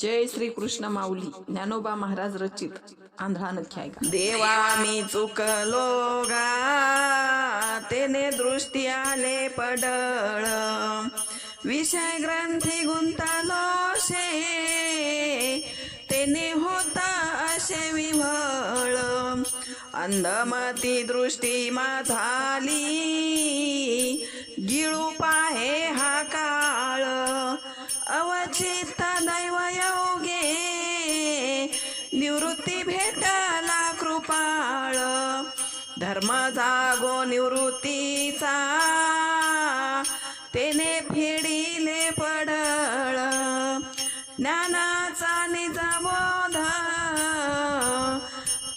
जय श्री कृष्ण माऊली ज्ञानोबा महाराज रचित आंध्रा नख्या देवा मी चुकलो गा तेने दृष्टी आले पडळ. विषय ग्रंथी गुंतालो शे तेने होता असे विवळ अंधमती दृष्टी मा झाली गिळू पाहे हा काळ. अव निवृत्ती भेटला कृपाळ. धर्म जागो निवृत्तीचा. तेने फिडीले पडळ. ज्ञानाचा निजबोध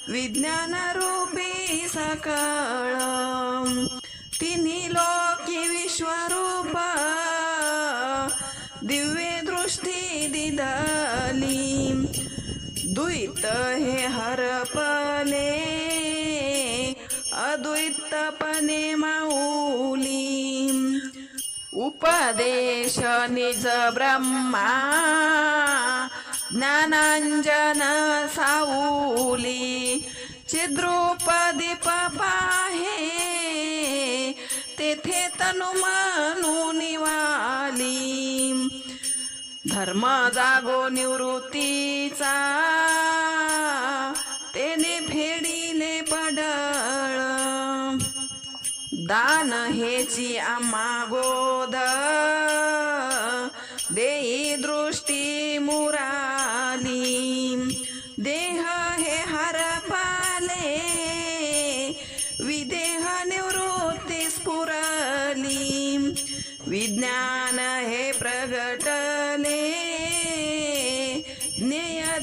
विज्ञान रूपी सकळ. तिन्ही लोकी विश्वरूप. दिव्य दृष्टी दिदली द्वैत हे हरपले अद्वैतपणे माऊली. उपदेश निज ब्रह्मा ज्ञानांजन साऊली. चिद्रूपदी पाहे तेथे तनु म्हणून निवाली. धर्म जागो निवृत्तीचा. तेने फेडीले पडळ. दान हेची आम्हा गोद देई दृष्टी मुराली. देह हे हरपाले विदेह निवृत्ती स्फुरली. विज्ञान हे प्रगट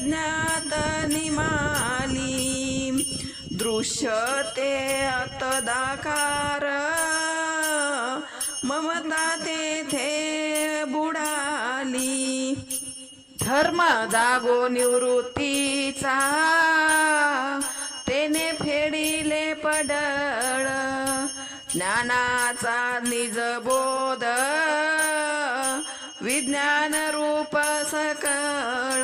ज्ञेय ज्ञात निमाली दृश्य ते अतदाकार ममता तेथे बुडाली. धर्म जागो निवृत्तीचा. तेने फेडिले पडळ. ज्ञानाचा निजबोध विज्ञान रूप सकळ.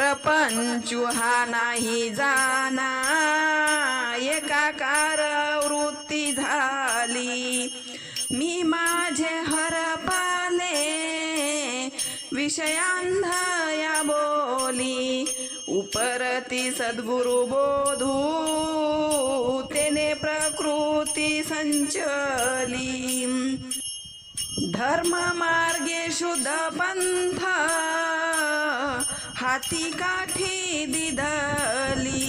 प्रपंचु हा नाही जाना एकाकार वृत्ती झाली. मी माझे हरपाले विषयांधया बोली. उपरती सद्गुरु बोधू तेने प्रकृती संचली. धर्म मार्गे शुद्ध पंथ हाती काठी दिदली.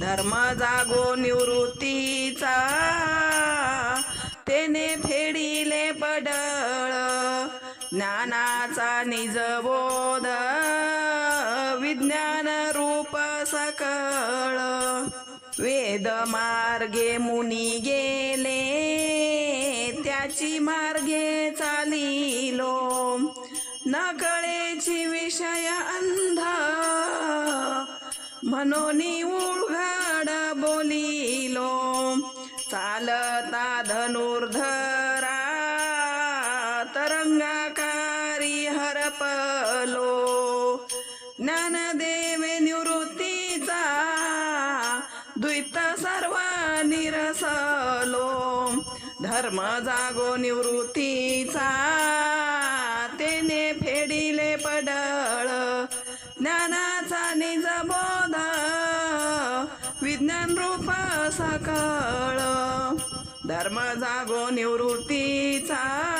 धर्म जागो निवृत्तीचा. तेने फेडिले पडळ ज्ञानाचा निजबोध विज्ञान रूप सकळ. वेद मार्गे मुनी गेले. त्याची मार्गे चालिलो नकळेची विषय अंधा. म्हणून उघड बोलिलो चालता धनुर्धरा. तरंगाकारी हरपलो. ज्ञानदेवे निवृत्तीचा द्वैत सर्व निरसलो. धर्म जागो निवृत्तीचा. पडळ. ज्ञानाचा निजबोध विज्ञान रूप सकळ. धर्म जागो निवृत्तीचा.